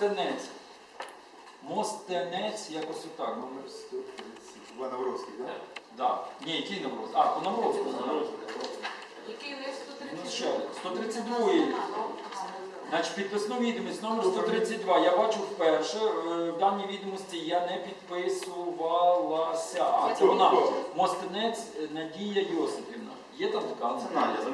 Мостенець. Мостенець, якось отак. Номер 130. Івановський, так? Да. Ні, який Навроз? А, по Навроцькому. Який у них Ну, 130? ще, 132 Значить, підписну відомість номер 132. Я бачу вперше. е, В даній відомості я не підписувалася. А це вона Мостенець Надія Йосипівна. Є там така? Це Надя, це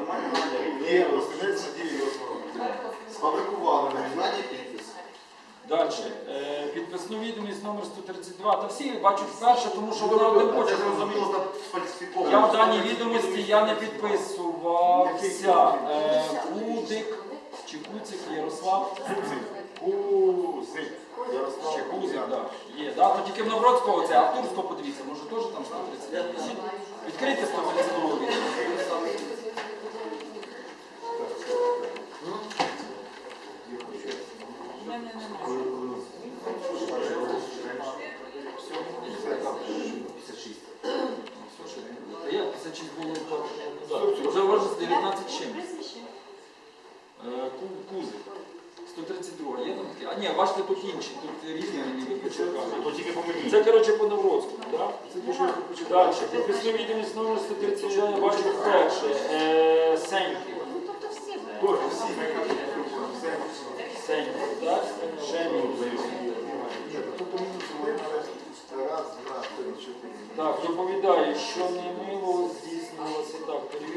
Е, відомість номер 132. Та всі бачу вперше, тому що вона зрозуміло, там сфальсифіковано. Я в даній відомості я не підписувався. Е, Кудик чи Куцик Ярослав. Кузик. Ярослав Ще Кузик, Кузик. так. Є. Да, то тільки в Новгородського це, а в Турського подивіться, може теж там 132. Відкрийте 132 відомість. У мене немає. Та я 56 було назад. Вже вважаю 19 чим. Кузик. 132. Є там такі? А ні, бачите, тут інші, тут різні мені. Це, коротше, по Навроцькому, так? Далі. Підписну відомість номер 132 я бачу вперше. Е, Сеньків. Ну, тобто всі Так, доповідаю, що немило здійснювалося так, перевірка.